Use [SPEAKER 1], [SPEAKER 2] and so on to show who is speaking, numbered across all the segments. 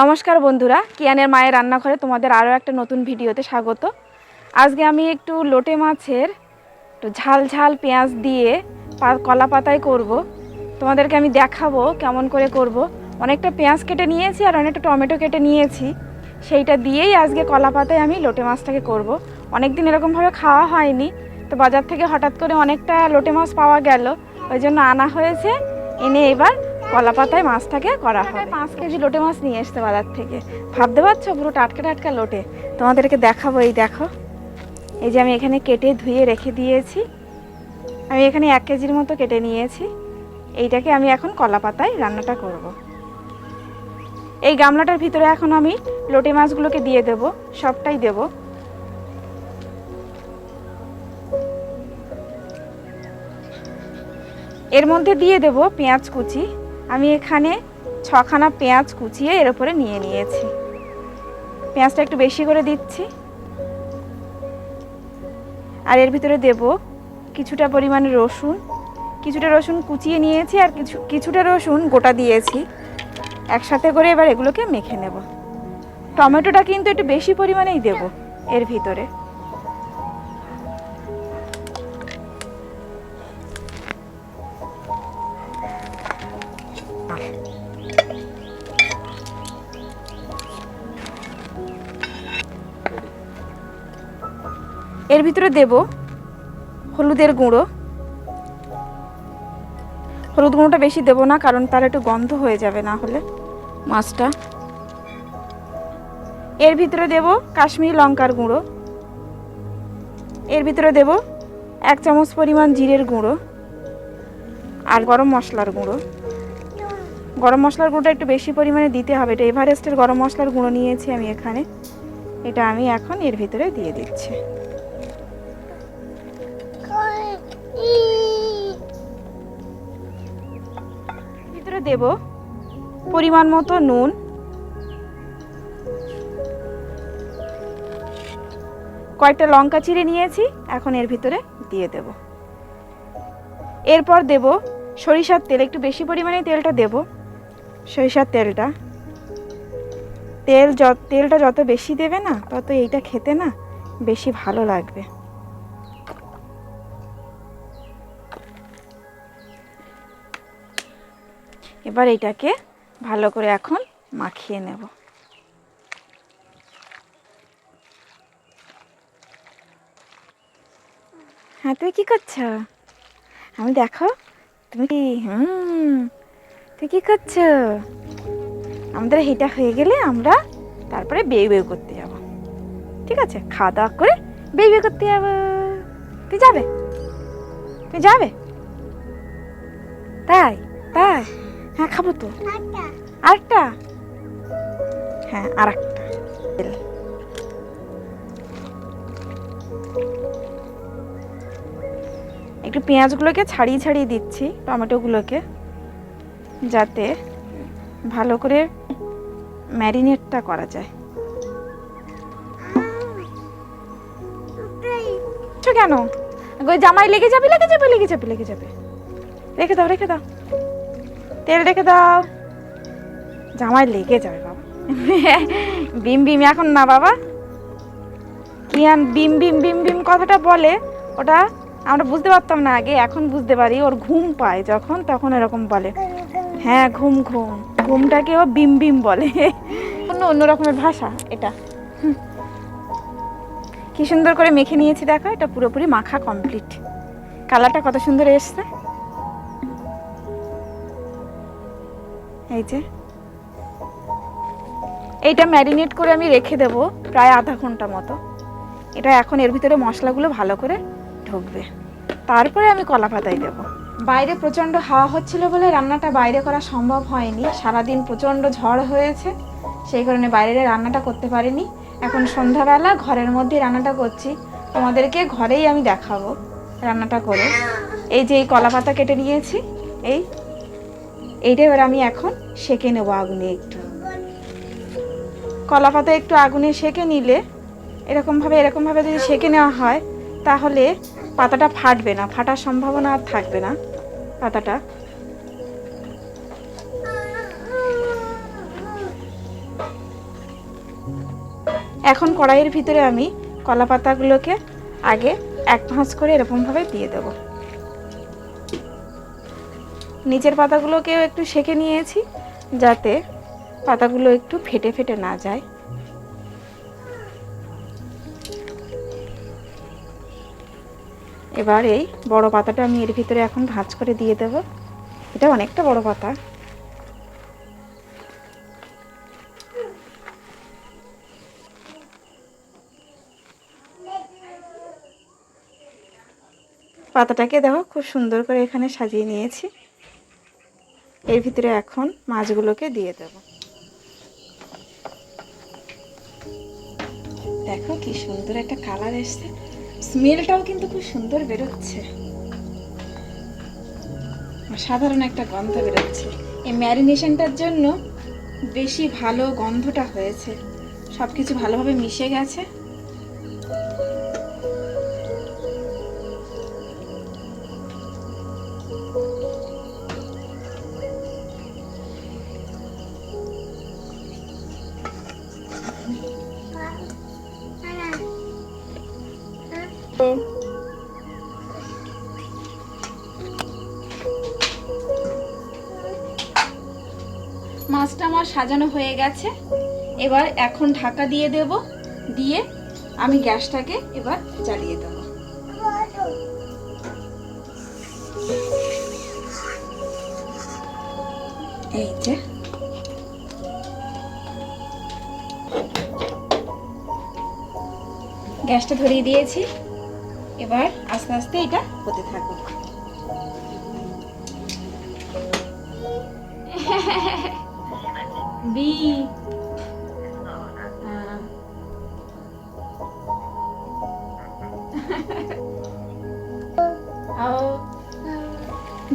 [SPEAKER 1] নমস্কার বন্ধুরা, কিয়ানের মায়ের রান্নাঘরে তোমাদের আরও একটা নতুন ভিডিওতে স্বাগত। আজকে আমি একটু লোটে মাছের একটু ঝাল ঝাল পেঁয়াজ দিয়ে কলা পাতায় করব। তোমাদেরকে আমি দেখাবো কেমন করে করব। অনেকটা পেঁয়াজ কেটে নিয়েছি আর অনেকটা টমেটো কেটে নিয়েছি। সেইটা দিয়েই আজকে কলা পাতায় আমি লোটে মাছটাকে করব। অনেক দিন এরকমভাবে খাওয়া হয়নি, তো বাজার থেকে হঠাৎ করে অনেকটা লোটে মাছ পাওয়া গেল। ওই জন্য আনা হয়েছে। এনে এবার কলা পাতায় মাছটাকে করা হবে। পাঁচ কেজি লোটে মাছ নিয়ে এসছে বাজার থেকে। ভাবতে পারছ পুরো টাটকা টাটকা লোটে? তোমাদেরকে দেখাবো এই দেখো। এই যে আমি এখানে কেটে ধুয়ে রেখে দিয়েছি। আমি এখানে এক কেজির মতো কেটে নিয়েছি। এইটাকে আমি এখন কলা পাতায় রান্নাটা করব। এই গামলাটার ভিতরে এখন আমি লোটে মাছগুলোকে দিয়ে দেব সবটাই দেব। এর মধ্যে দিয়ে দেব পেঁয়াজ কুচি। আমি এখানে ছখানা পেঁয়াজ কুচিয়ে এর উপরে নিয়ে নিয়েছি। পেঁয়াজটা একটু বেশি করে দিচ্ছি। আর এর ভিতরে দেব কিছুটা পরিমাণে রসুন। কিছুটা রসুন কুচিয়ে নিয়েছি আর কিছু, কিছুটা রসুন গোটা দিয়েছি। একসাথে করে এবার এগুলোকে মেখে নেব। টমেটোটা কিন্তু একটু বেশি পরিমাণেই দেব এর ভিতরে। ভিতরে দেব। হলুদের গুঁড়ো। হলুদ গুঁড়োটা বেশি দেবো না, কারণ তার একটু গন্ধ হয়ে যাবে না হলে মাছটা। এর ভিতরে দেব কাশ্মীরি লঙ্কার গুঁড়ো। এর ভিতরে দেব এক চামচ পরিমাণ জিরের গুঁড়ো আর গরম মশলার গুঁড়ো। গরম মশলার গুঁড়োটা একটু বেশি পরিমাণে দিতে হবে। এটা এভারেস্টের গরম মশলার গুঁড়ো নিয়েছি আমি এখানে। এটা আমি এখন এর ভিতরে দিয়ে দিচ্ছি। দেব। পরিমাণ মতো নুন। কয়েকটা লঙ্কা চিড়ে নিয়েছি, এখন এর ভিতরে দিয়ে দেব। এরপর দেব সরিষার তেল, একটু বেশি পরিমাণে তেলটা দেব। সরিষার তেলটা। তেল যত তেলটা যত বেশি দেবে না, তত এইটা খেতে না বেশি ভালো লাগবে। এবার এটাকে ভালো করে এখন মাখিয়ে নেব। হ্যাঁ তুমি কি করছ? আমি দেখো, তুমি কি হুম তুই কি করছ? আমাদের এটা হয়ে গেলে আমরা তারপরে বেউ বেউ করতে যাব। ঠিক আছে? খাওয়া দাওয়া করে বেউ বেউ করতে যাব। তুই যাবে? তুই যাবে? তাই তাই। হ্যাঁ খাব তো। আরেকটা। হ্যাঁ আর একটা একটু পেঁয়াজগুলোকে ছাড়িয়ে ছাড়িয়ে দিচ্ছি টমেটোগুলোকে যাতে ভালো করে ম্যারিনেটটা করা যায়। কেন? ওই জামাই লেগে যাবে লেগে যাবে লেগে যাবে লেগে যাবে। রেখে দাও রেখে দাও। তেল রেখে দাও। জামাই লেগে যাবে বাবা। বিম বিম এখন না বাবা। কি আন বিম বিম বিম বিম কথাটা বলে ওটা আমরা বুঝতে পারতাম না আগে এখন বুঝতে পারি। ওর ঘুম পায় যখন তখন এরকম বলে। হ্যাঁ ঘুম ঘুম। ঘুমটাকে ও বিম বিম বলে। অন্য অন্য রকমের ভাষা এটা। কি সুন্দর করে মেখে নিয়েছি দেখো এটা পুরোপুরি মাখা কমপ্লিট। কালারটা কত সুন্দর এসছে। এই যে। এইটা ম্যারিনেট করে আমি রেখে দেব প্রায় আধা ঘণ্টা মতো। এটা এখন এর ভিতরে মশলাগুলো ভালো করে ঢুকবে। তারপরে আমি কলা পাতায় দেবো। বাইরে প্রচণ্ড হাওয়া হচ্ছিল বলে রান্নাটা বাইরে করা সম্ভব হয়নি। সারাদিন প্রচণ্ড ঝড় হয়েছে, সেই কারণে বাইরে রান্নাটা করতে পারিনি। এখন সন্ধ্যাবেলা ঘরের মধ্যে রান্নাটা করছি। তোমাদেরকে ঘরেই আমি দেখাবো রান্নাটা করে। এই যে এই কলা পাতা কেটে নিয়েছি, এই এইটা এবার আমি এখন সেকে নেব আগুনে একটু। কলা পাতা একটু আগুনে সেকে নিলে, এরকমভাবে এরকমভাবে যদি সেকে নেওয়া হয়, তাহলে পাতাটা ফাটবে না, ফাটার সম্ভাবনা আর থাকবে না পাতাটা। এখন কড়াইয়ের ভিতরে আমি কলা পাতাগুলোকে আগে এক ভাঁজ করে এরকমভাবে দিয়ে দেবো। নিচের পাতাগুলোকেও একটু সেঁকে নিয়েছি যাতে পাতাগুলো একটু ফেটে ফেটে না যায়। এবার এই বড় পাতাটা আমি এর ভিতরে এখন ভাঁজ করে দিয়ে দেব। এটা অনেকটা বড় পাতা। পাতাটাকে দেখো খুব সুন্দর করে এখানে সাজিয়ে নিয়েছি। এর ভিতরে এখন মাছগুলোকে দিয়ে দেব। দেখো কি সুন্দর একটা কালার এসছে। স্মেলটাও কিন্তু খুব সুন্দর বেরোচ্ছে। সাধারণ একটা গন্ধ বেরোচ্ছে। এই ম্যারিনেশনটার জন্য বেশি ভালো গন্ধটা হয়েছে। সব কিছু ভালোভাবে মিশে গেছে। মাছটা আমার সাজানো হয়ে গেছে। এবার এখন ঢাকা দিয়ে দেব। দিয়ে আমি গ্যাসটাকে এবার জ্বালিয়ে দেবো। এই যে। গ্যাসটা ধরিয়ে দিয়েছি। এবার আস্তে আস্তে এটা হতে থাকুক বি।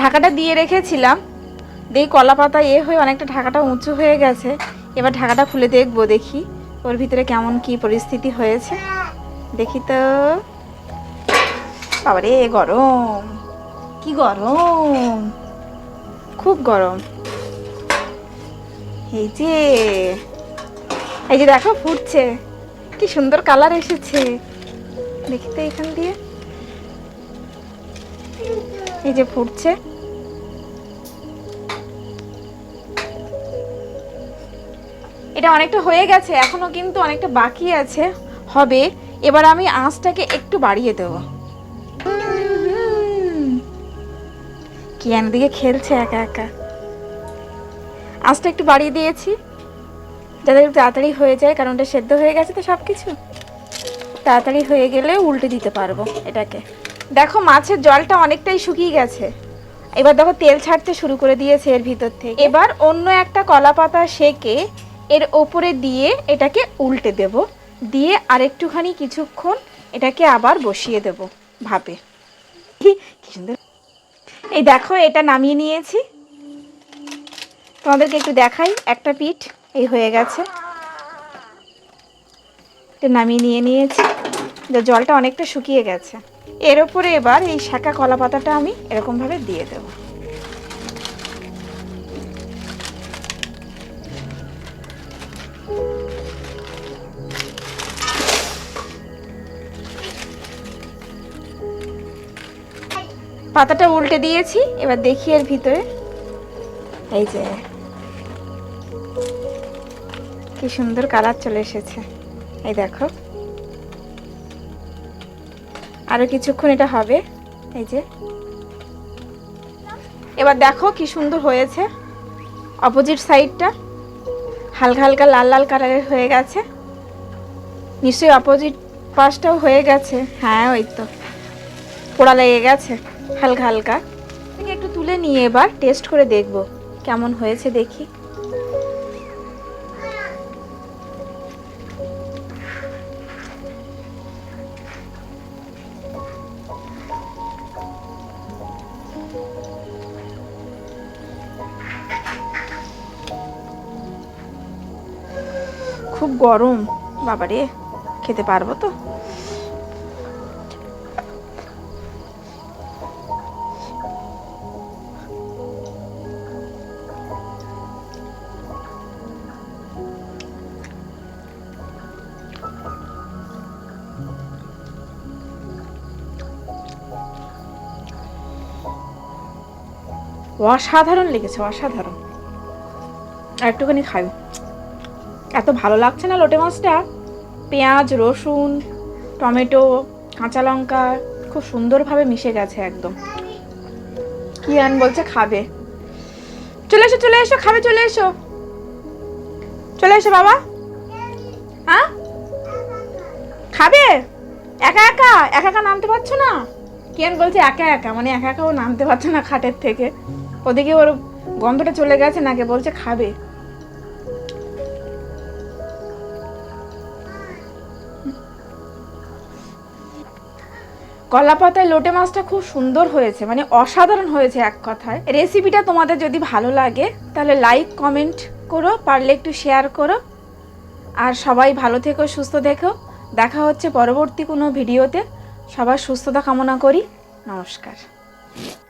[SPEAKER 1] ঢাকাটা দিয়ে রেখেছিলাম। দেখি কলা পাতা এ হয়ে অনেকটা ঢাকাটা উঁচু হয়ে গেছে। এবার ঢাকাটা খুলে দেখব দেখি। ওর ভিতরে কেমন কি পরিস্থিতি হয়েছে। দেখি তো। বাবারে, গরম। কি গরম। খুব গরম। এই যে এই যে দেখো, ফুটছে। কি সুন্দর কালার এসেছে। দেখি তো এখান দিয়ে। এই যে ফুটছে। এটা অনেকটা হয়ে গেছে, এখনও কিন্তু অনেকটা বাকি আছে। হবে, এবার আমি আঁচটাকে একটু বাড়িয়ে দেব। কি দিকে খেলছে একা একা? আঁচটা একটু বাড়িয়ে দিয়েছি। যাতে একটু তাড়াতাড়ি হয়ে যায়, কারণ ওটা সেদ্ধ হয়ে গেছে তো সব কিছু তাড়াতাড়ি হয়ে গেলে উল্টে দিতে পারব এটাকে। দেখো মাছের জলটা অনেকটাই শুকিয়ে গেছে। এবার দেখো তেল ছাড়তে শুরু করে দিয়েছে এর ভিতর থেকে। এবার অন্য একটা কলা পাতা সেকে এর ওপরে দিয়ে এটাকে উল্টে দেব। দিয়ে আরেকটুখানি কিছুক্ষণ এটাকে আবার বসিয়ে দেব কি কি সুন্দর এই দেখো, এটা নামিয়ে নিয়েছি। তোমাদেরকে একটু দেখাই, একটা পিঠ, এই হয়ে গেছে। এটা নামিয়ে নিয়ে নিয়েছি। জলটা অনেকটা শুকিয়ে গেছে। এর ওপরে এবার এই শাঁকা কলা পাতাটা আমি এরকমভাবে দিয়ে দেব। পাতাটা উল্টে দিয়েছি, এবার দেখি এর ভিতরে। এই যে, কি সুন্দর কালার চলে এসেছে। এই দেখো। আরও কিছুক্ষণ এটা হবে। এই যে। এবার দেখো কি সুন্দর হয়েছে। অপোজিট সাইডটা হালকা হালকা লাল লাল কালারের হয়ে গেছে। নিশ্চয়ই অপোজিট পাশটাও হয়ে গেছে। হ্যাঁ ওই তো। পোড়া লেগে গেছে। হালকা হালকা। থেকে একটু তুলে নিয়ে এবার টেস্ট করে দেখব, কেমন হয়েছে দেখি। খুব গরম, বাবারে, খেতে পারব তো? অসাধারণ লেগেছে, অসাধারণ। আর একটুখানি খাই এত ভালো লাগছে না লোটে মাছটা? পেঁয়াজ, রসুন, টমেটো, কাঁচা লঙ্কা, খুব সুন্দরভাবে মিশে গেছে একদম। কিয়ান বলছে খাবে। চলে এসো চলে এসো, খাবে, চলে এসো। চলে এসো বাবা। হ্যাঁ খাবে? একা একা? একা একা নামতে পারছ না? কিয়ান বলছে একা একা। মানে একা একা ও নামতে পারছ না খাটের থেকে। ওদিকে ওর গন্ধটা চলে গেছে, নাকি বলছে খাবে। কলা পাতায় লোটে মাছটা খুব সুন্দর হয়েছে মানে অসাধারণ হয়েছে এক কথায়। রেসিপিটা তোমাদের যদি ভালো লাগে, তাহলে লাইক কমেন্ট করো, পারলে একটু শেয়ার করো। আর সবাই ভালো থেকো, সুস্থ দেখো দেখা হচ্ছে পরবর্তী কোনো ভিডিওতে সবার সুস্থতা কামনা করি। নমস্কার।